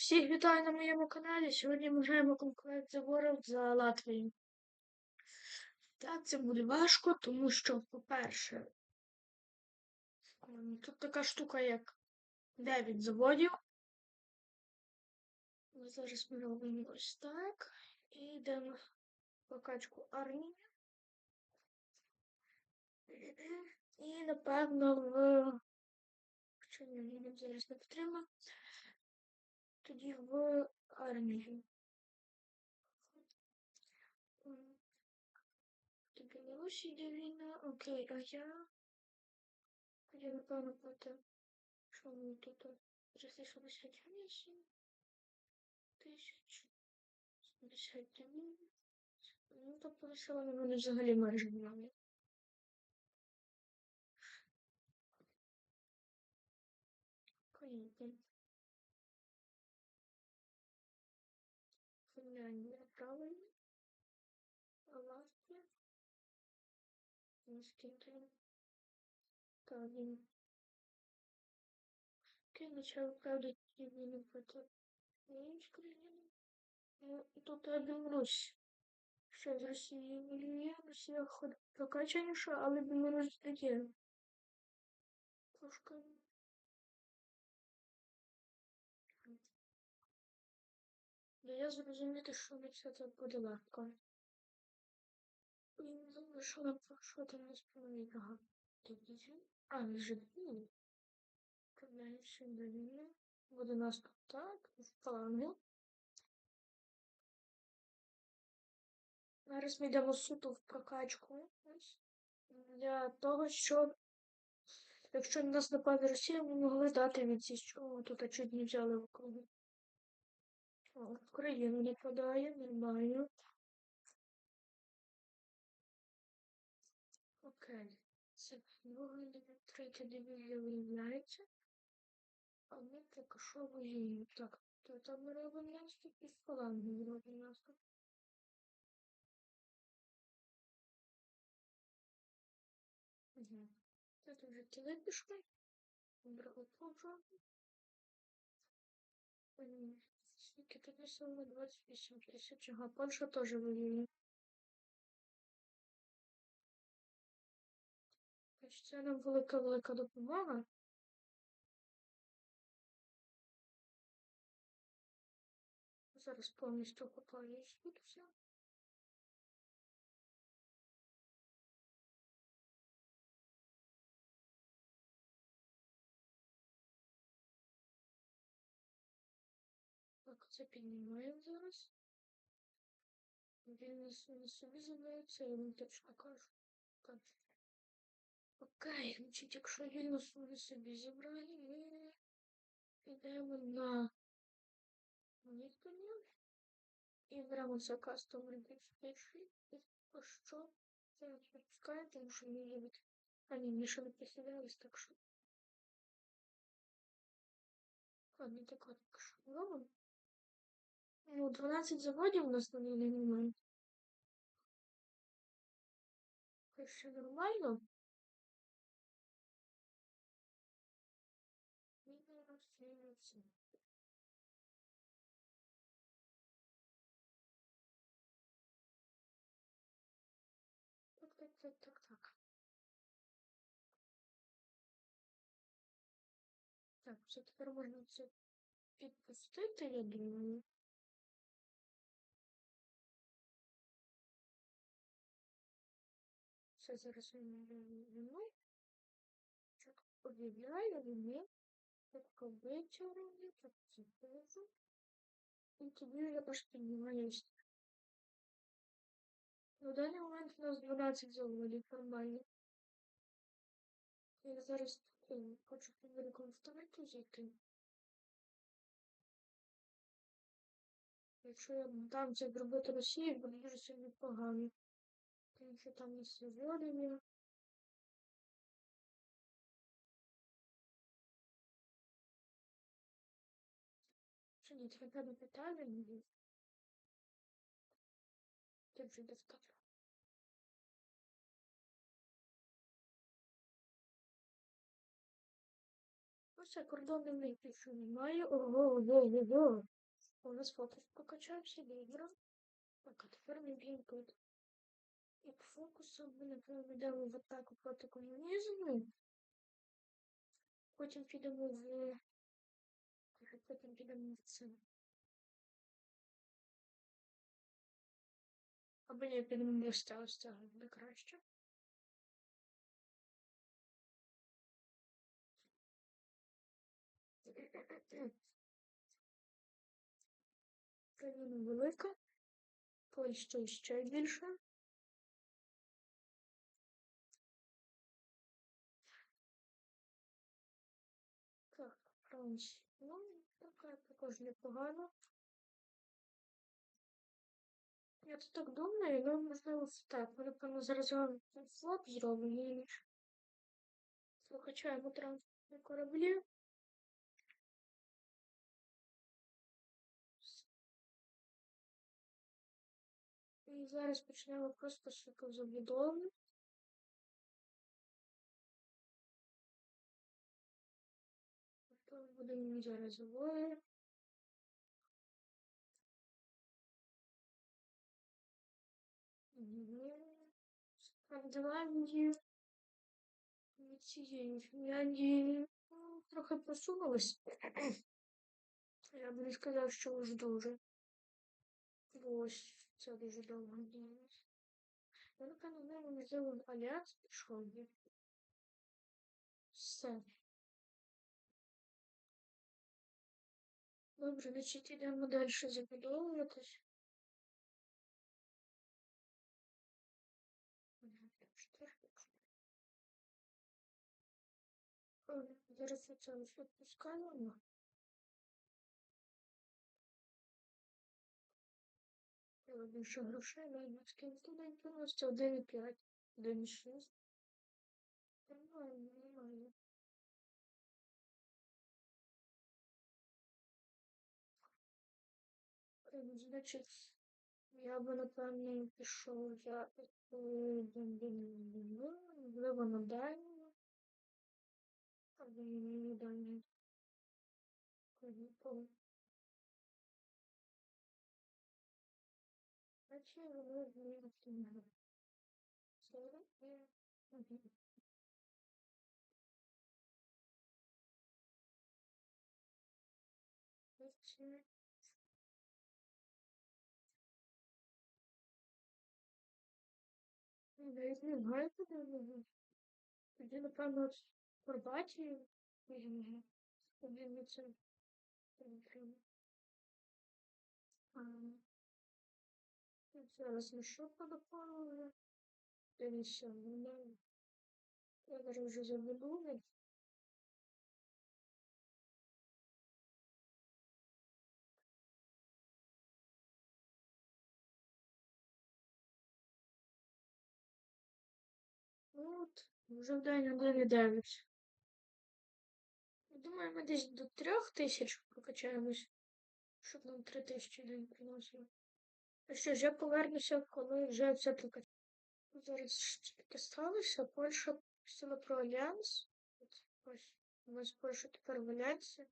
Всіх вітаю на моєму каналі. Сьогодні ми граємо конкурент The World за Латвію. Так, це буде важко, тому що, по-перше, тут така штука, як 9 заводів. Ми Зараз ми робимо ось так. І йдемо в прокачку армії. І, напевно, в. Ні, мені зараз не потрібно. Тоді в армію. До Білорусі йде війна. Окей, а я. Я напевно проти. Що мені тут? 368 тисяч. 72. Ну, тобто населення мене взагалі майже немає. Понятно. Правильно. А Латвія? Наскільки? Та він. Окей, начало правда війну проти іншої країни. Ну, тут я Білорусь. Що з Росією воює? Росія ходить прокачаніша, але Білорусь таке. Трошки. Дає зрозуміти, що не все це буде легко. І що нам що там не багато. А, вже дві. Подивимося до війни. Буде нас тут так, плані. Зараз ми йдемо суто в прокачку. Для того, щоб якщо на нас нападе Росія, ми могли здати від що тут чуть не взяли в округу. В країну нападає, нормально. Окей. Це дивізія, третя дивізія виявляється. А ми поки що воюємо. Так, то там робимо наступ і фалангу робимо наступ. Угу. Тут вже кіли пішли. Брали пожару. Скільки тоді сума 28 тисяч. Ага, Польща теж воює. Значить, Це нам велика-велика допомога. Зараз повністю окупаю тут все. Це піднімаємо зараз. Він на собі з'являється, я вам точно кажу. Окей, значить, якщо вільно собі собі зібрали, ми йдемо на Ніконів і беремо це кастом перший. І по що це не пропускає, тому що ми від... А ні, ми ще не так що. Ладно, так от, що робимо. Ну, 12 заводів у нас на даний момент. Це ще нормально. Мінус 37. Так, так, так, так, так. Так, все тепер можна це підпустити, я думаю. Все зараз війну. Так, об'являю війни. Так, вечором, так, теж. І тоді я аж піднімаюсь. На даний момент у нас 12 заводів нормально. Я зараз хочу вторику зайти. Якщо я дам це зробити Росії, буде дуже сильно погано. Що там не заводів. Чи ні, це треба питання не Ти вже достатньо. все, кордони них більше немає. Ого, ого, ого. У нас фокус прокачався, добре. Так, а тепер ми б'ємо тут. По фокусу ми, йдемо в атаку проти комунізму. Потім підемо в... Потім підемо в це. Або ні, підемо в стягу, стягу буде краще. Країна велика. Польща ще більше. Франція. Ну, така також непогано. Я тут так думаю, ну можливо так. Ми, напевно, зараз вам флоп зробимо і прокачаємо транспортні кораблі. І зараз почнемо просто швидко забудову. Тобто будемо зараз заводи. Скандинавії. Цієї Фінляндії ну, трохи просунулись. Я б не сказав, що уж дуже. Ось, це дуже довго діялось. Я не можливо в Альянс пішов. Все. Добре, значить йдемо далі забудовуватись. Зараз це відпускаємо. Більше грошей, навіть скільки день приносить 1,5, 1,6. Нормально, нормально. Значить, я би, напевно, пішов за можливо, на дальню. Або не дальню. Значить, воно зміниться. Сорок і... Навіть не знаю. Тоді, напевно, ми. Зараз ми що подопали? не знаю. я зараз вже забудую. От, вже в день 1,9. Думаю, ми десь до 3000 прокачаємось, щоб нам 3000 день приносило. Ну що ж, я повернуся, коли вже все прокачаю. Зараз таке сталося? Польща пустила про альянс. От, ось, у нас Польща тепер в альянсі.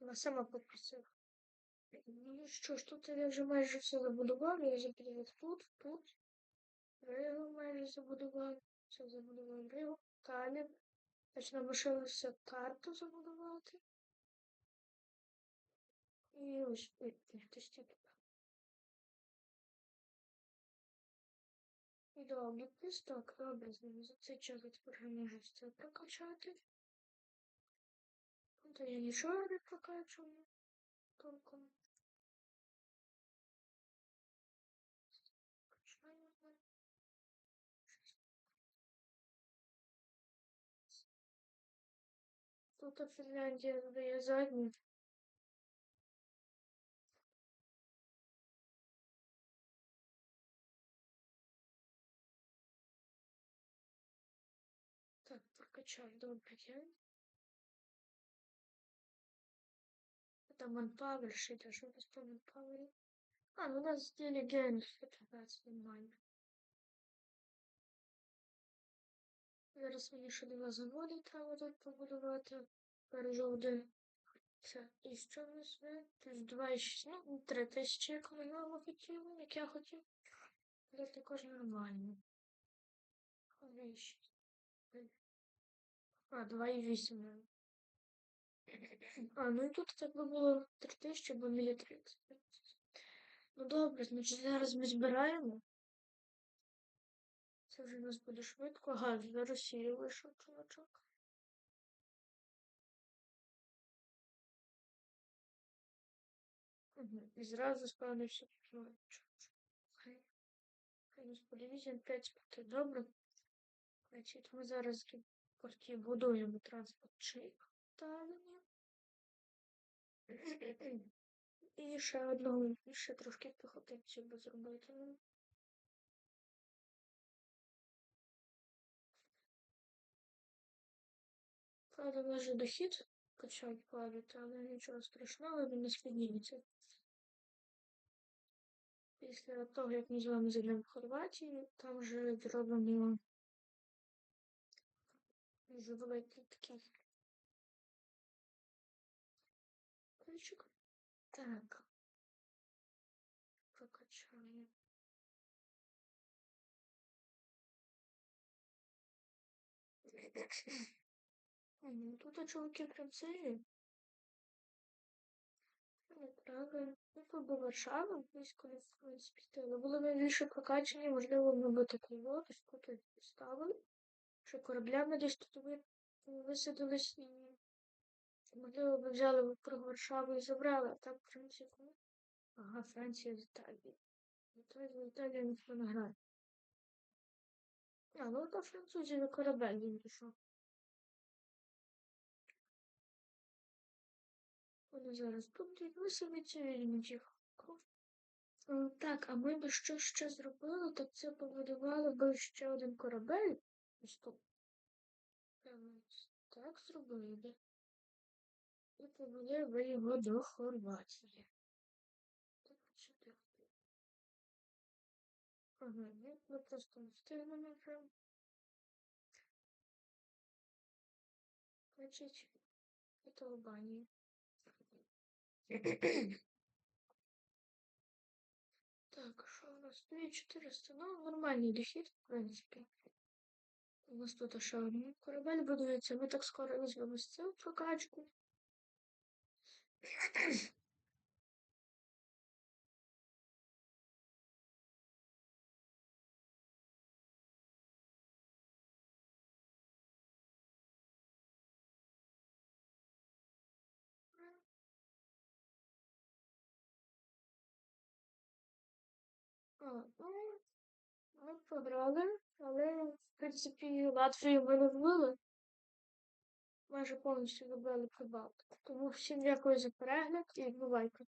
Вона сама попросила. Ну що ж, тут я вже майже все забудував, я забудував тут, тут. Ригу майже забудував. Все забудував Ригу. Значить, нам лишилося карту забудувати. І ось хтось тут. І добре, плюс так, добре, з ними за цей час не це прокачати. То я нічого не прокачую толком. Тут Фінляндія додає задню. Так, прокачав добре я. Это манпавер шить, что у нас по манпавере? А, ну у нас сделали генов, это нормально. Зараз мені ще два заводи треба тут побудувати. Один. Це. І що в нас є? Плюс 2,6, ну, 3 тисячі, як ми його хотіли, як я хотів. Це також нормально. 2,6. А, 2,8, навіть. А, ну і тут так би було 3 тисячі, бо мілі 30. Ну добре, значить зараз ми збираємо. Це вже у нас буде швидко. Ага, з Росії вийшов чувачок. Угу. І зразу спавнився чувачок. Хай. Хай нас подивізія 5 пути. Добре. Значить, ми зараз порті будуємо транспорт талення. І ще одного, ще трошки піхотинців би зробити. Правда, може дохід почав падати, але нічого страшного, він не підніметься. Після того, як ми з вами зайдемо в Хорватію, там вже зробимо великий такий ключик. Так. Прокачаємо. Ну, тут чуваки прям сильні. Правда, ну, тут би Варшава, близько в принципі стояла. Були б більше прокачені, можливо, ми би такий лодось тут ставили, що кораблями десь тут ви висадились і можливо би взяли б про Варшаву і забрали, а так, в принципі, ага, Франція з Італії. Італія, Італія ніхто не грає. А, ну то французів і корабель він пішов. Вони зараз тут і висадиться візьмуть їх. Е, Так, а ми би що ще зробили, так це побудували би ще один корабель. Ем, Так зробили би. І повели би його до Хорватії. Ага, ні, ми просто не встигнемо вже. Значить, це Албанія. Так, що у нас? 2400, ну, нормальний дохід, в принципі. У нас тут ще один корабель будується. Ми так скоро візьмемо з цю прокачку. Ну, ми програли, але, в принципі, Латвію ми не. Майже повністю забрали Прибалтику. Тому всім дякую за перегляд і бувайте.